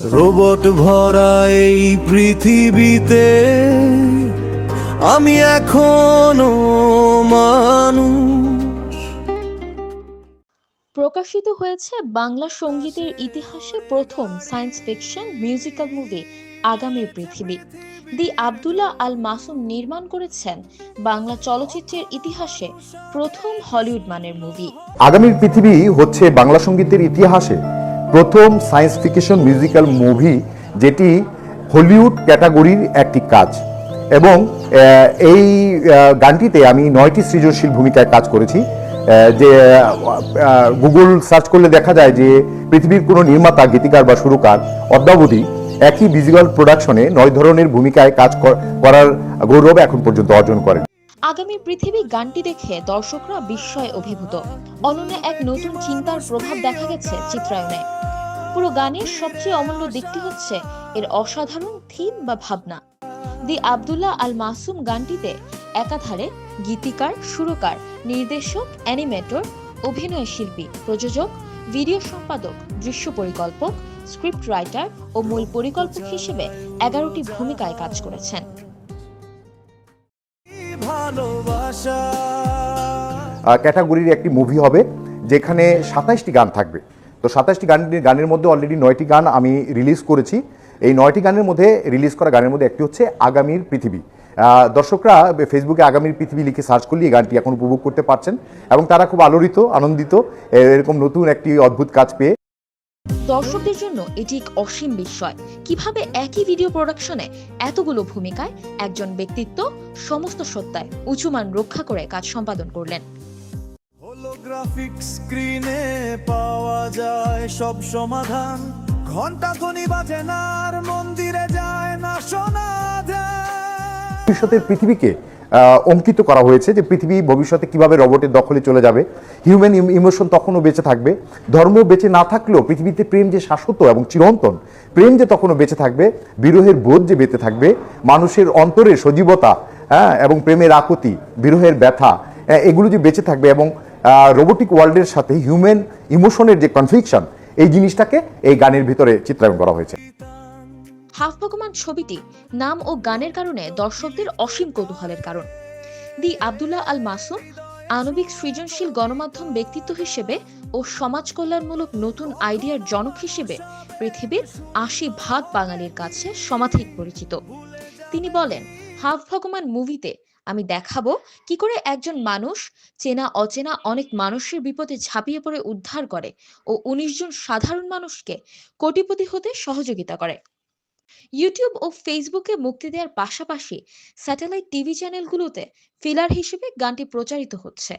Robot ভরা এই পৃথিবীতে আমি এখনও মানুষ। প্রকাশিত হয়েছে বাংলা সঙ্গীতের ইতিহাসে প্রথম সায়েন্স ফিকশন মিউজিক্যাল মুভি আগামীর পৃথিবী। দি আব্দুল্লাহ আল মাসুম নির্মাণ করেছেন বাংলা চলচ্চিত্রের ইতিহাসে প্রথম হলিউড মানের মুভি। আগামীর পৃথিবী হচ্ছে বাংলা সঙ্গীতের ইতিহাসে প্রথম সায়েন্স ফিকশন মিউজিক্যাল মুভি যেটি হলিউড ক্যাটাগরির একটি কাজ। এবং এই গানটিতে আমি নয়টি সৃজনশীল ভূমিকায় কাজ করেছি। যে গুগল সার্চ করলে দেখা যায় যে পৃথিবীর কোনো নির্মাতা, গীতিকার বা সুরকার, অদ্যাবধি একই ভিজুয়াল প্রোডাকশনে নয় ধরনের ভূমিকায় কাজ করার গৌরব এখন পর্যন্ত অর্জন করেন। আগামী পৃথিবী গানটি দেখে দর্শকরা বিস্ময়ে অভিভূত। অনন্য এক নতুন চিন্তার প্রভাব দেখা গেছে চিত্রায়নে। পুরো গানের সবচেয়ে অমূল্য দিকটি হচ্ছে এর অসাধারণ থিম বা ভাবনা। দি আব্দুল্লাহ আল মাসুম গানটিতে একাধারে গীতিকার, সুরকার, নির্দেশক, অ্যানিমেটর, অভিনয় শিল্পী, প্রযোজক, ভিডিও সম্পাদক, দৃশ্য পরিকল্পক, স্ক্রিপ্ট রাইটার ও মূল পরিকল্পক হিসেবে এগারোটি ভূমিকায় কাজ করেছেন। ক্যাটাগরির একটি মুভি হবে যেখানে সাতাইশটি গান থাকবে। তো সাতাশটি গান গানের মধ্যে অলরেডি নয়টি গান আমি রিলিজ করেছি। এই নয়টি গানের মধ্যে রিলিজ করা গানের মধ্যে একটি হচ্ছে আগামীর পৃথিবী। আহ, দর্শকরা ফেসবুকে আগামীর পৃথিবী লিখে সার্চ করলে এই গানটি এখন উপভোগ করতে পারছেন এবং তারা খুব আলোড়িত আনন্দিত এরকম নতুন একটি অদ্ভুত কাজ পেয়ে। দর্শকদের জন্য এটি এক অসীম বিস্ময়। কীভাবে একই ভিডিও প্রোডাকশনে এতগুলো ভূমিকায় একজন ব্যক্তিত্ব সমস্ত সত্তায় উঁচু মান রক্ষা করে কাজ সম্পাদন করলেন? হোলোগ্রাফিক স্ক্রিনে পাওয়া যায় সব সমাধান। ঘণ্টা ধ্বনি বাজে না আর মন্দিরে যায় না শোনা যায় ভবিষ্যতের পৃথিবীকে অঙ্কিত করা হয়েছে যে পৃথিবী ভবিষ্যতে কীভাবে রবটের দখলে চলে যাবে। হিউম্যান ইমোশন তখনও বেঁচে থাকবে। ধর্ম বেঁচে না থাকলেও পৃথিবীতে প্রেম যে শাশ্বত এবং চিরন্তন প্রেম যে তখনও বেঁচে থাকবে বিরহের বোধ যে বেঁচে থাকবে মানুষের অন্তরে সজীবতা হ্যাঁ এবং প্রেমের আকুতি বিরহের ব্যথা আহ, এগুলো যে বেঁচে থাকবে এবং রোবোটিক ওয়ার্ল্ডের সাথে হিউম্যান ইমোশনের যে কনফ্লিকশন এই জিনিসটাকে এই গানের ভিতরে চিত্রায়ন করা হয়েছে। হাফ ভগবান ছবিটি নাম ও গানের কারণে দর্শকদের অসীম কৌতূহলের কারণ। দি আব্দুল্লাহ আল মাসুম আণবিক সৃজনশীল গণমাধ্যম ব্যক্তিত্ব হিসেবে ও সমাজ কল্যাণমূলক নতুন আইডিয়ার জনক হিসেবে পৃথিবীর আশি ভাগ বাঙালির কাছে সমাধিক পরিচিত। তিনি বলেন, হাফ ভগবান মুভিতে আমি দেখাবো কি করে একজন মানুষ চেনা অচেনা অনেক মানুষের বিপদে ঝাঁপিয়ে পড়ে উদ্ধার করে ও উনিশ জন সাধারণ মানুষকে কোটিপতি হতে সহযোগিতা করে। ইউটিউব ও ফেসবুকে মুক্তি দেওয়ার পাশাপাশি স্যাটেলাইট টিভি চ্যানেলগুলোতে ফিলার হিসেবে গানটি প্রচারিত হচ্ছে।